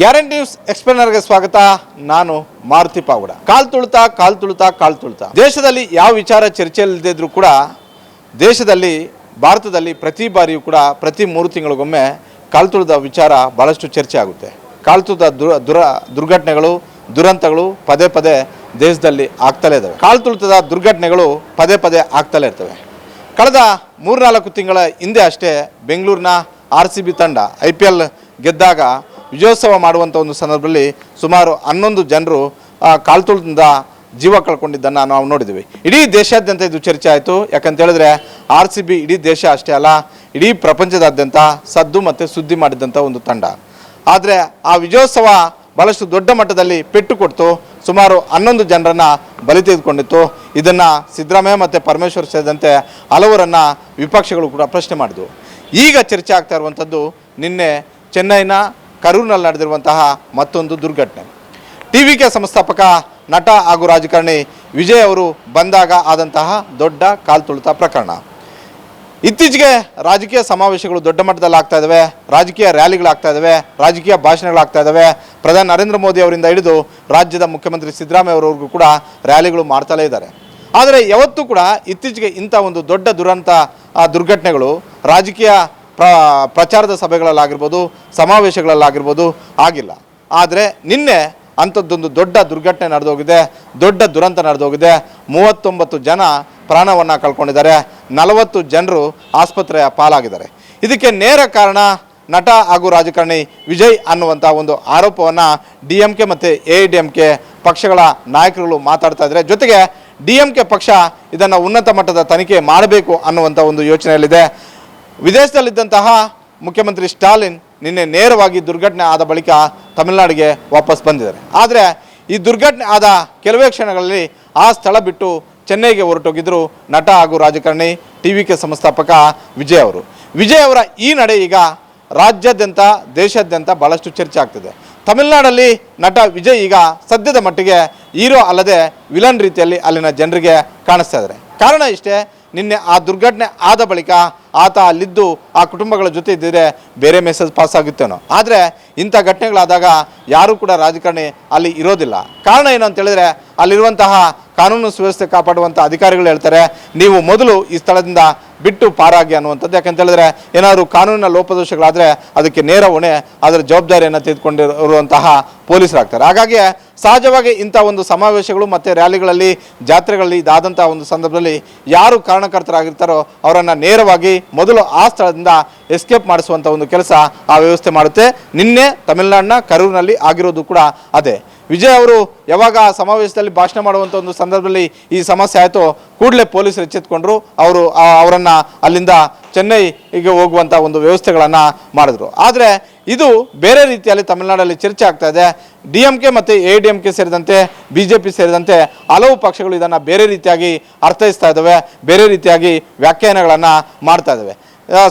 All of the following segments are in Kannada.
ಗ್ಯಾರಂಟಿ ನ್ಯೂಸ್ ಎಕ್ಸ್ಪ್ಲೇನರ್ಗೆ ಸ್ವಾಗತ. ನಾನು ಮಾರುತಿ ಪಾವುಡ ಕಾಲ್ ತುಳಿತ ಕಾಲ್ ತುಳಿತ ಕಾಲ್ ತುಳಿತ. ದೇಶದಲ್ಲಿ ಯಾವ ವಿಚಾರ ಚರ್ಚೆಯಲ್ಲಿದ್ದರೂ ಕೂಡ ದೇಶದಲ್ಲಿ, ಭಾರತದಲ್ಲಿ ಪ್ರತಿ ಬಾರಿಯೂ ಕೂಡ ಪ್ರತಿ ಮೂರು ತಿಂಗಳಿಗೊಮ್ಮೆ ಕಾಲ್ ತುಳಿದ ವಿಚಾರ ಭಾಳಷ್ಟು ಚರ್ಚೆ ಆಗುತ್ತೆ. ಕಾಲ್ ತುಳಿದ ದುರ ದುರ, ದುರ್ಘಟನೆಗಳು, ದುರಂತಗಳು ಪದೇ ಪದೇ ದೇಶದಲ್ಲಿ ಆಗ್ತಲೇ ಇದ್ದಾವೆ ಕಾಲ್ ತುಳಿತದ ದುರ್ಘಟನೆಗಳು ಪದೇ ಪದೇ ಆಗ್ತಲೇ ಇರ್ತವೆ. ಕಳೆದ ಮೂರ್ನಾಲ್ಕು ತಿಂಗಳ ಹಿಂದೆ ಅಷ್ಟೇ ಬೆಂಗಳೂರಿನ ಆರ್ ತಂಡ, ಐ ಗೆದ್ದಾಗ ವಿಜಯೋತ್ಸವ ಮಾಡುವಂಥ ಒಂದು ಸಂದರ್ಭದಲ್ಲಿ ಸುಮಾರು ಹನ್ನೊಂದು ಜನರು ಕಾಲ್ತುಳದಿಂದ ಜೀವ ಕಳ್ಕೊಂಡಿದ್ದನ್ನು ನಾವು ನೋಡಿದ್ದೀವಿ ಇಡೀ ದೇಶಾದ್ಯಂತ ಇದು ಚರ್ಚೆ ಆಯಿತು. ಯಾಕಂತ ಹೇಳಿದ್ರೆ ಆರ್ ಸಿ ಬಿ ಇಡೀ ದೇಶ ಅಷ್ಟೇ ಅಲ್ಲ, ಇಡೀ ಪ್ರಪಂಚದಾದ್ಯಂತ ಸದ್ದು ಮತ್ತು ಸುದ್ದಿ ಮಾಡಿದಂಥ ಒಂದು ತಂಡ. ಆದರೆ ಆ ವಿಜಯೋತ್ಸವ ಬಹಳಷ್ಟು ದೊಡ್ಡ ಮಟ್ಟದಲ್ಲಿ ಪೆಟ್ಟು ಕೊಡ್ತು. ಸುಮಾರು ಹನ್ನೊಂದು ಜನರನ್ನು ಬಲಿ ತೆಗೆದುಕೊಂಡಿತ್ತು. ಇದನ್ನು ಸಿದ್ದರಾಮಯ್ಯ ಮತ್ತು ಪರಮೇಶ್ವರ್ ಸೇರಿದಂತೆ ಹಲವರನ್ನು ವಿಪಕ್ಷಗಳು ಕೂಡ ಪ್ರಶ್ನೆ ಮಾಡಿದ್ವು. ಈಗ ಚರ್ಚೆ ಆಗ್ತಾ ಇರುವಂಥದ್ದು ನಿನ್ನೆ ಚೆನ್ನೈನ ಕರೂರಿನಲ್ಲಿ ನಡೆದಿರುವಂತಹ ಮತ್ತೊಂದು ದುರ್ಘಟನೆ. ಟಿ ವಿ ಕೆ ಸಂಸ್ಥಾಪಕ ನಟ ಹಾಗೂ ರಾಜಕಾರಣಿ ವಿಜಯ್ ಅವರು ಬಂದಾಗ ಆದಂತಹ ದೊಡ್ಡ ಕಾಲ್ತುಳಿತ ಪ್ರಕರಣ. ಇತ್ತೀಚೆಗೆ ರಾಜಕೀಯ ಸಮಾವೇಶಗಳು ದೊಡ್ಡ ಮಟ್ಟದಲ್ಲಿ ಆಗ್ತಾ ಇದ್ದಾವೆ ರಾಜಕೀಯ ರ್ಯಾಲಿಗಳಾಗ್ತಾ ಇದ್ದಾವೆ ರಾಜಕೀಯ ಭಾಷಣಗಳಾಗ್ತಾ ಇದ್ದಾವೆ ಪ್ರಧಾನಿ ನರೇಂದ್ರ ಮೋದಿ ಅವರಿಂದ ಹಿಡಿದು ರಾಜ್ಯದ ಮುಖ್ಯಮಂತ್ರಿ ಸಿದ್ದರಾಮಯ್ಯ ಅವರವರೆಗೂ ಕೂಡ ರ್ಯಾಲಿಗಳು ಮಾಡ್ತಲೇ ಇದ್ದಾರೆ. ಆದರೆ ಯಾವತ್ತೂ ಕೂಡ ಇತ್ತೀಚೆಗೆ ಇಂಥ ಒಂದು ದೊಡ್ಡ ದುರಂತ ದುರ್ಘಟನೆಗಳು ರಾಜಕೀಯ ಪ್ರ, ಪ್ರಚಾರದ ಸಭೆಗಳಲ್ಲಾಗಿರ್ಬೋದು, ಸಮಾವೇಶಗಳಲ್ಲಾಗಿರ್ಬೋದು ಆಗಿಲ್ಲ. ಆದರೆ ನಿನ್ನೆ ಅಂಥದ್ದೊಂದು ದೊಡ್ಡ ದುರ್ಘಟನೆ ನಡೆದೋಗಿದೆ, ದೊಡ್ಡ ದುರಂತ ನಡೆದೋಗಿದೆ. ಮೂವತ್ತೊಂಬತ್ತು ಜನ ಪ್ರಾಣವನ್ನು ಕಳ್ಕೊಂಡಿದ್ದಾರೆ. ನಲವತ್ತು ಜನರು ಆಸ್ಪತ್ರೆಯ ಪಾಲಾಗಿದ್ದಾರೆ. ಇದಕ್ಕೆ ನೇರ ಕಾರಣ ನಟ ಹಾಗೂ ರಾಜಕಾರಣಿ ವಿಜಯ್ ಅನ್ನುವಂಥ ಒಂದು ಆರೋಪವನ್ನು ಡಿ ಎಂ ಕೆ ಮತ್ತು ಎ ಡಿ ಎಂ ಕೆ ಪಕ್ಷಗಳ ನಾಯಕರುಗಳು ಮಾತಾಡ್ತಾ ಇದ್ದಾರೆ. ಜೊತೆಗೆ ಡಿ ಎಂ ಕೆ ಪಕ್ಷ ಇದನ್ನು ಉನ್ನತ ಮಟ್ಟದ ತನಿಖೆ ಮಾಡಬೇಕು ಅನ್ನುವಂಥ ಒಂದು ಯೋಚನೆಯಲ್ಲಿದೆ. ವಿದೇಶದಲ್ಲಿದ್ದಂತಹ ಮುಖ್ಯಮಂತ್ರಿ ಸ್ಟಾಲಿನ್ ನಿನ್ನೆ ನೇರವಾಗಿ ದುರ್ಘಟನೆ ಆದ ಬಳಿಕ ತಮಿಳುನಾಡಿಗೆ ವಾಪಸ್ ಬಂದಿದ್ದಾರೆ. ಆದರೆ ಈ ದುರ್ಘಟನೆ ಆದ ಕೆಲವೇ ಕ್ಷಣಗಳಲ್ಲಿ ಆ ಸ್ಥಳ ಬಿಟ್ಟು ಚೆನ್ನೈಗೆ ಹೊರಟೋಗಿದ್ದರು ನಟ ಹಾಗೂ ರಾಜಕಾರಣಿ ಟಿ ವಿ ಕೆ ಸಂಸ್ಥಾಪಕ ವಿಜಯ್ ಅವರು. ವಿಜಯ್ ಅವರ ಈ ನಡೆ ಈಗ ರಾಜ್ಯಾದ್ಯಂತ, ದೇಶಾದ್ಯಂತ ಭಾಳಷ್ಟು ಚರ್ಚೆ ಆಗ್ತಿದೆ. ತಮಿಳುನಾಡಲ್ಲಿ ನಟ ವಿಜಯ್ ಈಗ ಸದ್ಯದ ಮಟ್ಟಿಗೆ ಹೀರೋ ಅಲ್ಲದೆ ವಿಲನ್ ರೀತಿಯಲ್ಲಿ ಅಲ್ಲಿನ ಜನರಿಗೆ ಕಾಣಿಸ್ತಾ ಇದ್ದಾರೆ. ಕಾರಣ ಇಷ್ಟೇ, ನಿನ್ನೆ ಆ ದುರ್ಘಟನೆ ಆದ ಬಳಿಕ ಆತ ಅಲ್ಲಿದ್ದು ಆ ಕುಟುಂಬಗಳ ಜೊತೆ ಇದ್ದಿದ್ರೆ ಬೇರೆ ಮೆಸೇಜ್ ಪಾಸ್ ಆಗುತ್ತೇನೋ. ಆದರೆ ಇಂಥ ಘಟನೆಗಳಾದಾಗ ಯಾರೂ ಕೂಡ ರಾಜಕಾರಣಿ ಅಲ್ಲಿ ಇರೋದಿಲ್ಲ. ಕಾರಣ ಏನು ಅಂತ ಹೇಳಿದ್ರೆ ಅಲ್ಲಿರುವಂತಹ ಕಾನೂನು ಸುವ್ಯವಸ್ಥೆ ಕಾಪಾಡುವಂಥ ಅಧಿಕಾರಿಗಳು ಹೇಳ್ತಾರೆ, ನೀವು ಮೊದಲು ಈ ಸ್ಥಳದಿಂದ ಬಿಟ್ಟು ಪಾರಾಗಿ ಅನ್ನುವಂಥದ್ದು. ಯಾಕಂತೇಳಿದ್ರೆ ಏನಾದರೂ ಕಾನೂನಿನ ಲೋಪದೋಷಗಳಾದರೆ ಅದಕ್ಕೆ ನೇರ ಹೊಣೆ, ಅದರ ಜವಾಬ್ದಾರಿಯನ್ನು ತೆಗೆದುಕೊಂಡಿರುವಂತಹ ಪೊಲೀಸರಾಗ್ತಾರೆ. ಹಾಗಾಗಿ ಸಹಜವಾಗಿ ಇಂಥ ಒಂದು ಸಮಾವೇಶಗಳು ಮತ್ತು ರ್ಯಾಲಿಗಳಲ್ಲಿ, ಜಾತ್ರೆಗಳಲ್ಲಿ ಇದಾದಂಥ ಒಂದು ಸಂದರ್ಭದಲ್ಲಿ ಯಾರು ಕಾರಣಕರ್ತರಾಗಿರ್ತಾರೋ ಅವರನ್ನು ನೇರವಾಗಿ ಮೊದಲು ಆ ಸ್ಥಳದಿಂದ ಎಸ್ಕೇಪ್ ಮಾಡಿಸುವಂಥ ಒಂದು ಕೆಲಸ ಆ ವ್ಯವಸ್ಥೆ ಮಾಡುತ್ತೆ. ನಿನ್ನೆ ತಮಿಳುನಾಡಿನ ಕರೂರಿನಲ್ಲಿ ಆಗಿರೋದು ಕೂಡ ಅದೇ. ವಿಜಯ್ ಅವರು ಯಾವಾಗ ಆ ಸಮಾವೇಶದಲ್ಲಿ ಭಾಷಣ ಮಾಡುವಂಥ ಒಂದು ಸಂದರ್ಭದಲ್ಲಿ ಈ ಸಮಸ್ಯೆ ಆಯಿತು ಕೂಡಲೇ ಪೊಲೀಸರು ಎಚ್ಚೆತ್ಕೊಂಡ್ರು. ಅವರು ಅವರನ್ನು ಅಲ್ಲಿಂದ ಚೆನ್ನೈಗೆ ಹೋಗುವಂಥ ಒಂದು ವ್ಯವಸ್ಥೆಗಳನ್ನು ಮಾಡಿದ್ರು. ಆದರೆ ಇದು ಬೇರೆ ರೀತಿಯಲ್ಲಿ ತಮಿಳುನಾಡಲ್ಲಿ ಚರ್ಚೆ ಆಗ್ತಾ ಇದೆ. ಡಿ ಎಂ ಕೆ ಮತ್ತು ಎ ಡಿ ಎಂ ಕೆ ಸೇರಿದಂತೆ ಬಿ ಜೆ ಪಿ ಸೇರಿದಂತೆ ಹಲವು ಪಕ್ಷಗಳು ಇದನ್ನು ಬೇರೆ ರೀತಿಯಾಗಿ ಅರ್ಥೈಸ್ತಾ ಇದ್ದಾವೆ, ಬೇರೆ ರೀತಿಯಾಗಿ ವ್ಯಾಖ್ಯಾನಗಳನ್ನು ಮಾಡ್ತಾ ಇದ್ದಾವೆ.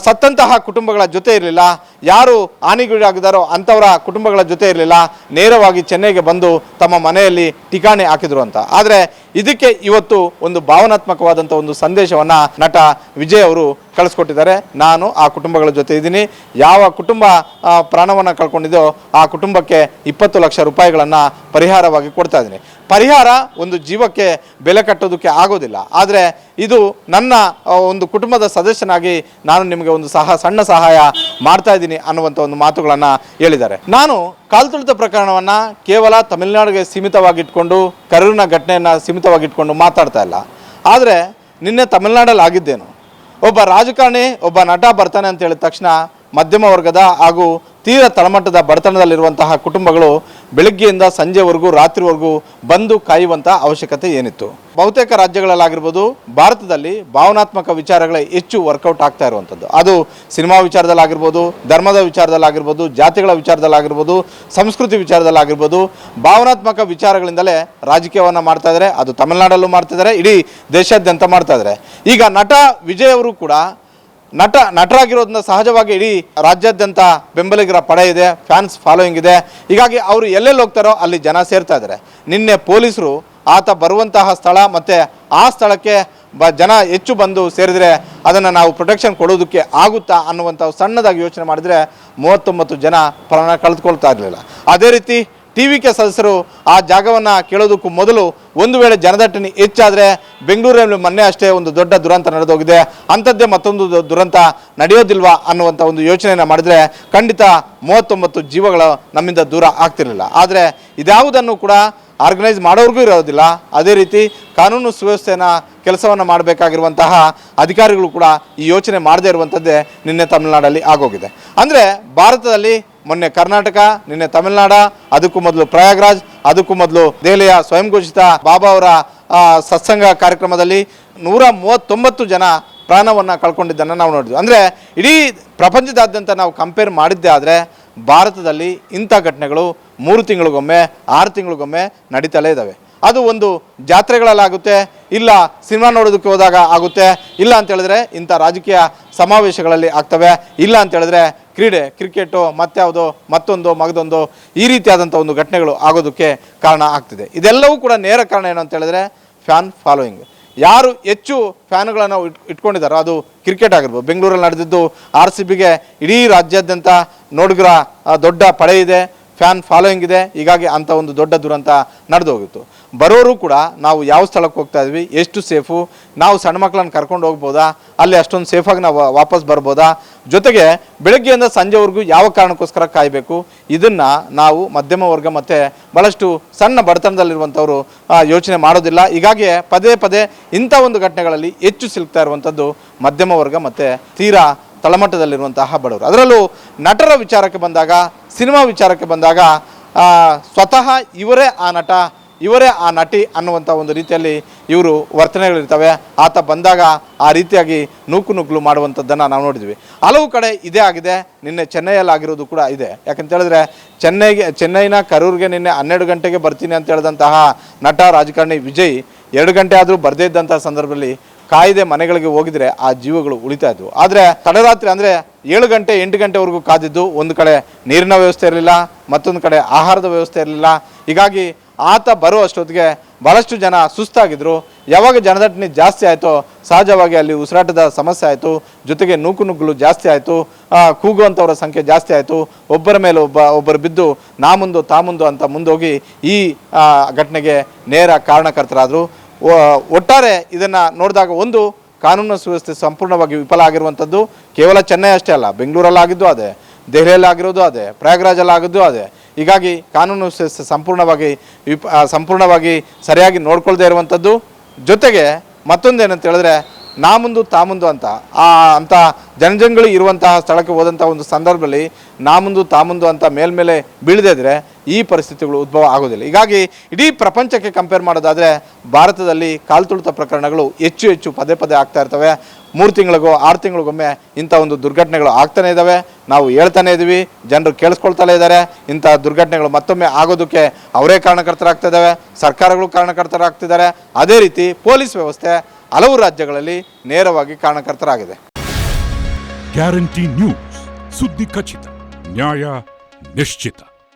ಸತ್ತಂತಹ ಕುಟುಂಬಗಳ ಜೊತೆ ಇರಲಿಲ್ಲ. ಯಾರು ಹಾನಿಗೀಡಾಗಿದ್ದಾರೋ ಅಂಥವರ ಕುಟುಂಬಗಳ ಜೊತೆ ಇರಲಿಲ್ಲ. ನೇರವಾಗಿ ಚೆನ್ನೈಗೆ ಬಂದು ತಮ್ಮ ಮನೆಯಲ್ಲಿ ಠಿಕಾಣಿ ಹಾಕಿದ್ರು ಅಂತ. ಆದರೆ ಇದಕ್ಕೆ ಇವತ್ತು ಒಂದು ಭಾವನಾತ್ಮಕವಾದಂಥ ಒಂದು ಸಂದೇಶವನ್ನು ನಟ ವಿಜಯ್ ಅವರು ಕಳಿಸ್ಕೊಟ್ಟಿದ್ದಾರೆ. ನಾನು ಆ ಕುಟುಂಬಗಳ ಜೊತೆ ಇದ್ದೀನಿ. ಯಾವ ಕುಟುಂಬ ಪ್ರಾಣವನ್ನು ಕಳ್ಕೊಂಡಿದೆಯೋ ಆ ಕುಟುಂಬಕ್ಕೆ ಇಪ್ಪತ್ತು ಲಕ್ಷ ರೂಪಾಯಿಗಳನ್ನು ಪರಿಹಾರವಾಗಿ ಕೊಡ್ತಾ ಇದ್ದೀನಿ. ಪರಿಹಾರ ಒಂದು ಜೀವಕ್ಕೆ ಬೆಲೆ ಕಟ್ಟೋದಕ್ಕೆ ಆಗೋದಿಲ್ಲ. ಆದರೆ ಇದು ನನ್ನ ಒಂದು ಕುಟುಂಬದ ಸದಸ್ಯನಾಗಿ ನಾನು ನಿಮಗೆ ಒಂದು ಸಹ, ಸಣ್ಣ ಸಹಾಯ ಮಾಡ್ತಾ ಇದ್ದೀನಿ ಅನ್ನುವಂಥ ಒಂದು ಮಾತುಗಳನ್ನು ಹೇಳಿದ್ದಾರೆ. ನಾನು ಕಾಲ್ತುಳಿತ ಪ್ರಕರಣವನ್ನು ಕೇವಲ ತಮಿಳುನಾಡಿಗೆ ಸೀಮಿತವಾಗಿಟ್ಕೊಂಡು, ಕರೂರಿನ ಘಟನೆಯನ್ನು ಸೀಮಿತವಾಗಿಟ್ಕೊಂಡು ಮಾತಾಡ್ತಾ ಇಲ್ಲ. ಆದರೆ ನಿನ್ನೆ ತಮಿಳುನಾಡಲ್ಲಿ ಆಗಿದ್ದೇನು. ಒಬ್ಬ ರಾಜಕಾರಣಿ, ಒಬ್ಬ ನಟ ಬರ್ತಾನೆ ಅಂತ ಹೇಳಿದ ತಕ್ಷಣ ಮಧ್ಯಮ ವರ್ಗದ ಹಾಗೂ ತೀರ ತಳಮಟ್ಟದ ಬಡತನದಲ್ಲಿರುವಂತಹ ಕುಟುಂಬಗಳು ಬೆಳಗ್ಗೆಯಿಂದ ಸಂಜೆವರೆಗೂ, ರಾತ್ರಿವರೆಗೂ ಬಂದು ಕಾಯುವಂಥ ಅವಶ್ಯಕತೆ ಏನಿತ್ತು? ಬಹುತೇಕ ರಾಜ್ಯಗಳಲ್ಲಾಗಿರ್ಬೋದು, ಭಾರತದಲ್ಲಿ ಭಾವನಾತ್ಮಕ ವಿಚಾರಗಳೇ ಹೆಚ್ಚು ವರ್ಕೌಟ್ ಆಗ್ತಾ ಇರುವಂಥದ್ದು. ಅದು ಸಿನಿಮಾ ವಿಚಾರದಲ್ಲಾಗಿರ್ಬೋದು, ಧರ್ಮದ ವಿಚಾರದಲ್ಲಾಗಿರ್ಬೋದು, ಜಾತಿಗಳ ವಿಚಾರದಲ್ಲಾಗಿರ್ಬೋದು, ಸಂಸ್ಕೃತಿ ವಿಚಾರದಲ್ಲಾಗಿರ್ಬೋದು, ಭಾವನಾತ್ಮಕ ವಿಚಾರಗಳಿಂದಲೇ ರಾಜಕೀಯವನ್ನು ಮಾಡ್ತಾ ಇದ್ದಾರೆ. ಅದು ತಮಿಳುನಾಡಲ್ಲೂ ಮಾಡ್ತಿದ್ದಾರೆ ಇಡೀ ದೇಶಾದ್ಯಂತ ಮಾಡ್ತಾ ಇದ್ದಾರೆ. ಈಗ ನಟ ವಿಜಯ್ ಅವರು ಕೂಡ ನಟ ನಟರಾಗಿರೋದನ್ನ ಸಹಜವಾಗಿ ಇಡೀ ರಾಜ್ಯಾದ್ಯಂತ ಬೆಂಬಲಿಗರ ಪಡೆ ಇದೆ ಫ್ಯಾನ್ಸ್ ಫಾಲೋಯಿಂಗ್ ಇದೆ. ಹೀಗಾಗಿ ಅವರು ಎಲ್ಲೆಲ್ಲಿ ಹೋಗ್ತಾರೋ ಅಲ್ಲಿ ಜನ ಸೇರ್ತಾ ಇದ್ದಾರೆ ನಿನ್ನೆ ಪೊಲೀಸರು ಆತ ಬರುವಂತಹ ಸ್ಥಳ ಮತ್ತು ಆ ಸ್ಥಳಕ್ಕೆ ಬ ಜನ ಹೆಚ್ಚು ಬಂದು ಸೇರಿದರೆ ಅದನ್ನು ನಾವು ಪ್ರೊಟೆಕ್ಷನ್ ಕೊಡೋದಕ್ಕೆ ಆಗುತ್ತಾ ಅನ್ನುವಂಥ ಸಣ್ಣದಾಗಿ ಯೋಚನೆ ಮಾಡಿದರೆ ಮೂವತ್ತೊಂಬತ್ತು ಜನ ಪ್ರಾಣ ಕಳೆದುಕೊಳ್ತಾ ಇರಲಿಲ್ಲ. ಅದೇ ರೀತಿ ಟಿ ವಿ ಕೆ ಸದಸ್ಯರು ಆ ಜಾಗವನ್ನು ಕೇಳೋದಕ್ಕೂ ಮೊದಲು ಒಂದು ವೇಳೆ ಜನದಟ್ಟಣೆ ಹೆಚ್ಚಾದರೆ ಬೆಂಗಳೂರಿನಲ್ಲಿ ಮೊನ್ನೆ ಅಷ್ಟೇ ಒಂದು ದೊಡ್ಡ ದುರಂತ ನಡೆದೋಗಿದೆ. ಅಂಥದ್ದೇ ಮತ್ತೊಂದು ದುರಂತ ನಡೆಯೋದಿಲ್ವಾ ಅನ್ನುವಂಥ ಒಂದು ಯೋಚನೆಯನ್ನು ಮಾಡಿದರೆ ಖಂಡಿತ ಮೂವತ್ತೊಂಬತ್ತು ಜೀವಗಳು ನಮ್ಮಿಂದ ದೂರ ಆಗ್ತಿರಲಿಲ್ಲ. ಆದರೆ ಇದ್ಯಾವುದನ್ನು ಕೂಡ ಆರ್ಗನೈಸ್ ಮಾಡೋರಿಗೂ ಇರೋದಿಲ್ಲ. ಅದೇ ರೀತಿ ಕಾನೂನು ಸುವ್ಯವಸ್ಥೆಯನ್ನು ಕೆಲಸವನ್ನು ಮಾಡಬೇಕಾಗಿರುವಂತಹ ಅಧಿಕಾರಿಗಳು ಕೂಡ ಈ ಯೋಚನೆ ಮಾಡದೇ ಇರುವಂಥದ್ದೇ ನಿನ್ನೆ ತಮಿಳುನಾಡಲ್ಲಿ ಆಗೋಗಿದೆ. ಅಂದರೆ ಭಾರತದಲ್ಲಿ ಮೊನ್ನೆ ಕರ್ನಾಟಕ, ನಿನ್ನೆ ತಮಿಳುನಾಡ, ಅದಕ್ಕೂ ಮೊದಲು ಪ್ರಯಾಗ್ರಾಜ್, ಅದಕ್ಕೂ ಮೊದಲು ದೆಹಲಿಯ ಸ್ವಯಂ ಘೋಷಿತ ಬಾಬಾ ಅವರ ಸತ್ಸಂಗ ಕಾರ್ಯಕ್ರಮದಲ್ಲಿ ನೂರ ಮೂವತ್ತೊಂಬತ್ತು ಜನ ಪ್ರಾಣವನ್ನು ಕಳ್ಕೊಂಡಿದ್ದನ್ನು ನಾವು ನೋಡಿದ್ವಿ. ಅಂದರೆ ಇಡೀ ಪ್ರಪಂಚದಾದ್ಯಂತ ನಾವು ಕಂಪೇರ್ ಮಾಡಿದ್ದೇ ಆದರೆ ಭಾರತದಲ್ಲಿ ಇಂಥ ಘಟನೆಗಳು ಮೂರು ತಿಂಗಳಿಗೊಮ್ಮೆ, ಆರು ತಿಂಗಳಿಗೊಮ್ಮೆ ನಡೀತಲೇ ಇದ್ದಾವೆ ಅದು ಒಂದು ಜಾತ್ರೆಗಳಲ್ಲಾಗುತ್ತೆ, ಇಲ್ಲ ಸಿನಿಮಾ ನೋಡೋದಕ್ಕೆ ಹೋದಾಗ ಆಗುತ್ತೆ, ಇಲ್ಲ ಅಂತೇಳಿದ್ರೆ ಇಂಥ ರಾಜಕೀಯ ಸಮಾವೇಶಗಳಲ್ಲಿ ಆಗ್ತವೆ, ಇಲ್ಲ ಅಂತ ಹೇಳಿದ್ರೆ ಕ್ರೀಡೆ, ಕ್ರಿಕೆಟು ಮತ್ಯಾವುದೋ ಮತ್ತೊಂದು, ಮಗದೊಂದು ಈ ರೀತಿಯಾದಂಥ ಒಂದು ಘಟನೆಗಳು ಆಗೋದಕ್ಕೆ ಕಾರಣ ಆಗ್ತಿದೆ. ಇದೆಲ್ಲವೂ ಕೂಡ ನೇರ ಕಾರಣ ಏನು ಅಂತ ಹೇಳಿದ್ರೆ ಫ್ಯಾನ್ ಫಾಲೋಯಿಂಗ್. ಯಾರು ಹೆಚ್ಚು ಫ್ಯಾನ್ಗಳನ್ನು ಇಟ್, ಇಟ್ಕೊಂಡಿದ್ದಾರೋ ಅದು ಕ್ರಿಕೆಟ್ ಆಗಿರ್ಬೋದು. ಬೆಂಗಳೂರಲ್ಲಿ ನಡೆದಿದ್ದು ಆರ್ ಸಿ ಬಿಗೆ ಇಡೀ ರಾಜ್ಯಾದ್ಯಂತ ನೋಡುಗರ ದೊಡ್ಡ ಪಡೆ ಇದೆ. ಫ್ಯಾನ್ ಫಾಲೋಯಿಂಗ್ ಇದೆ, ಹೀಗಾಗಿ ಅಂಥ ಒಂದು ದೊಡ್ಡ ದುರಂತ ನಡೆದು ಹೋಗಿತ್ತು ಬರೋರು ಕೂಡ ನಾವು ಯಾವ ಸ್ಥಳಕ್ಕೆ ಹೋಗ್ತಾ ಇದ್ವಿ, ಎಷ್ಟು ಸೇಫು ನಾವು ಸಣ್ಣ ಮಕ್ಕಳನ್ನು ಕರ್ಕೊಂಡು ಹೋಗ್ಬೋದಾ, ಅಲ್ಲಿ ಅಷ್ಟೊಂದು ಸೇಫಾಗಿ ನಾವು ವಾಪಸ್ ಬರ್ಬೋದಾ, ಜೊತೆಗೆ ಬೆಳಗ್ಗೆಯಿಂದ ಸಂಜೆವರೆಗೂ ಯಾವ ಕಾರಣಕ್ಕೋಸ್ಕರ ಕಾಯಬೇಕು, ಇದನ್ನು ನಾವು ಮಧ್ಯಮ ವರ್ಗ ಮತ್ತು ಭಾಳಷ್ಟು ಸಣ್ಣ ಬಡತನದಲ್ಲಿರುವಂಥವರು ಯೋಚನೆ ಮಾಡೋದಿಲ್ಲ. ಹೀಗಾಗಿ ಪದೇ ಪದೇ ಇಂಥ ಒಂದು ಘಟನೆಗಳಲ್ಲಿ ಹೆಚ್ಚು ಸಿಲುಕ್ತಾ ಇರುವಂಥದ್ದು ಮಧ್ಯಮ ವರ್ಗ ಮತ್ತು ತೀರಾ ತಳಮಟ್ಟದಲ್ಲಿರುವಂತಹ ಬಡವರು. ಅದರಲ್ಲೂ ನಟರ ವಿಚಾರಕ್ಕೆ ಬಂದಾಗ, ಸಿನಿಮಾ ವಿಚಾರಕ್ಕೆ ಬಂದಾಗ ಸ್ವತಃ ಇವರೇ ಆ ನಟ, ಇವರೇ ಆ ನಟಿ ಅನ್ನುವಂಥ ಒಂದು ರೀತಿಯಲ್ಲಿ ಇವರು ವರ್ತನೆಗಳಿರ್ತವೆ. ಆತ ಬಂದಾಗ ಆ ರೀತಿಯಾಗಿ ನೂಕು ನುಗ್ಲು ಮಾಡುವಂಥದ್ದನ್ನು ನಾವು ನೋಡಿದ್ವಿ. ಹಲವು ಕಡೆ ಇದೇ ಆಗಿದೆ. ನಿನ್ನೆ ಚೆನ್ನೈಯಲ್ಲಿ ಆಗಿರೋದು ಕೂಡ ಇದೆ. ಯಾಕಂತ ಹೇಳಿದ್ರೆ, ಚೆನ್ನೈಗೆ, ಚೆನ್ನೈನ ಕರೂರಿಗೆ ನಿನ್ನೆ ಹನ್ನೆರಡು ಗಂಟೆಗೆ ಬರ್ತೀನಿ ಅಂತ ಹೇಳಿದಂತಹ ನಟ ರಾಜಕಾರಣಿ ವಿಜಯ್ ಎರಡು ಗಂಟೆ ಆದರೂ ಬರದೇ ಇದ್ದಂಥ ಸಂದರ್ಭದಲ್ಲಿ ಕಾಯ್ದೆ ಮನೆಗಳಿಗೆ ಹೋಗಿದ್ರೆ ಆ ಜೀವಗಳು ಉಳಿತಾ ಇದ್ವು. ಆದರೆ ತಡರಾತ್ರಿ ಅಂದರೆ ಏಳು ಗಂಟೆ, ಎಂಟು ಗಂಟೆವರೆಗೂ ಕಾದಿದ್ದು ಒಂದು ಕಡೆ ನೀರಿನ ವ್ಯವಸ್ಥೆ ಇರಲಿಲ್ಲ, ಮತ್ತೊಂದು ಕಡೆ ಆಹಾರದ ವ್ಯವಸ್ಥೆ ಇರಲಿಲ್ಲ. ಹೀಗಾಗಿ ಆತ ಬರುವಷ್ಟೊತ್ತಿಗೆ ಭಾಳಷ್ಟು ಜನ ಸುಸ್ತಾಗಿದ್ರು. ಯಾವಾಗ ಜನದಟ್ಟಣೆ ಜಾಸ್ತಿ ಆಯಿತೋ ಸಹಜವಾಗಿ ಅಲ್ಲಿ ಉಸಿರಾಟದ ಸಮಸ್ಯೆ ಆಯಿತು, ಜೊತೆಗೆ ನೂಕು ನುಗ್ಗಲು ಜಾಸ್ತಿ ಆಯಿತು ಕೂಗುವಂಥವ್ರ ಸಂಖ್ಯೆ ಜಾಸ್ತಿ ಆಯಿತು. ಒಬ್ಬರ ಮೇಲೆ ಒಬ್ಬ, ಒಬ್ಬರು ಬಿದ್ದು ನಾ ಮುಂದು, ತಾ ಮುಂದು ಅಂತ ಮುಂದೋಗಿ ಈ ಘಟನೆಗೆ ನೇರ ಕಾರಣಕರ್ತರಾದರು. ಒಟ್ಟಾರೆ ಇದನ್ನು ನೋಡಿದಾಗ ಒಂದು ಕಾನೂನು ಸುವ್ಯವಸ್ಥೆ ಸಂಪೂರ್ಣವಾಗಿ ವಿಫಲ ಆಗಿರುವಂಥದ್ದು ಕೇವಲ ಚೆನ್ನೈ ಅಷ್ಟೇ ಅಲ್ಲ, ಬೆಂಗಳೂರಲ್ಲಾಗಿದ್ದು ಅದೇ ದೆಹಲಿಯಲ್ಲಿ ಆಗಿರೋದು ಅದೇ ಪ್ರಯಾಗ್ರಾಜಲ್ಲಿ ಆಗಿದ್ದು ಅದೇ. ಹೀಗಾಗಿ ಕಾನೂನು ಸುವ್ಯವಸ್ಥೆ ಸಂಪೂರ್ಣವಾಗಿ ವಿಪ ಸಂಪೂರ್ಣವಾಗಿ ಸರಿಯಾಗಿ ನೋಡ್ಕೊಳ್ದೇ ಇರುವಂಥದ್ದು. ಜೊತೆಗೆ ಮತ್ತೊಂದೇನಂತ ಹೇಳಿದ್ರೆ, ನಾ ಮುಂದು ತಾ ಮುಂದು ಅಂತ, ಆ ಅಂಥ ಜನಜಂಗಳಿ ಇರುವಂತಹ ಸ್ಥಳಕ್ಕೆ ಹೋದಂಥ ಒಂದು ಸಂದರ್ಭದಲ್ಲಿ ನಾ ಮುಂದು ತಾ ಮುಂದು ಅಂತ ಮೇಲ್ಮೇಲೆ ಬೀಳದೇ ಇದ್ರೆ ಈ ಪರಿಸ್ಥಿತಿಗಳು ಉದ್ಭವ ಆಗೋದಿಲ್ಲ. ಹೀಗಾಗಿ ಇಡೀ ಪ್ರಪಂಚಕ್ಕೆ ಕಂಪೇರ್ ಮಾಡೋದಾದರೆ ಭಾರತದಲ್ಲಿ ಕಾಲ್ತುಳಿತ ಪ್ರಕರಣಗಳು ಹೆಚ್ಚು ಹೆಚ್ಚು ಪದೇ ಪದೇ ಆಗ್ತಾ ಇರ್ತವೆ. ಮೂರು ತಿಂಗಳಿಗೋ, ಆರು ತಿಂಗಳಿಗೊಮ್ಮೆ ಇಂಥ ಒಂದು ದುರ್ಘಟನೆಗಳು ಆಗ್ತಾನೇ ಇದ್ದಾವೆ ನಾವು ಹೇಳ್ತಾನೆ ಇದ್ದೀವಿ ಜನರು ಕೇಳಿಸ್ಕೊಳ್ತಲೇ ಇದ್ದಾರೆ ಇಂಥ ದುರ್ಘಟನೆಗಳು ಮತ್ತೊಮ್ಮೆ ಆಗೋದಕ್ಕೆ ಅವರೇ ಕಾರಣಕರ್ತರಾಗ್ತಾ ಇದ್ದಾವೆ ಸರ್ಕಾರಗಳು ಕಾರಣಕರ್ತರಾಗ್ತಿದ್ದಾರೆ. ಅದೇ ರೀತಿ ಪೊಲೀಸ್ ವ್ಯವಸ್ಥೆ ಹಲವು ರಾಜ್ಯಗಳಲ್ಲಿ ನೇರವಾಗಿ ಕಾರಣಕರ್ತರಾಗಿದೆ. ಗ್ಯಾರಂಟಿ ನ್ಯೂಸ್, ಸುದ್ದಿ ಖಚಿತ, ನ್ಯಾಯ ನಿಶ್ಚಿತ.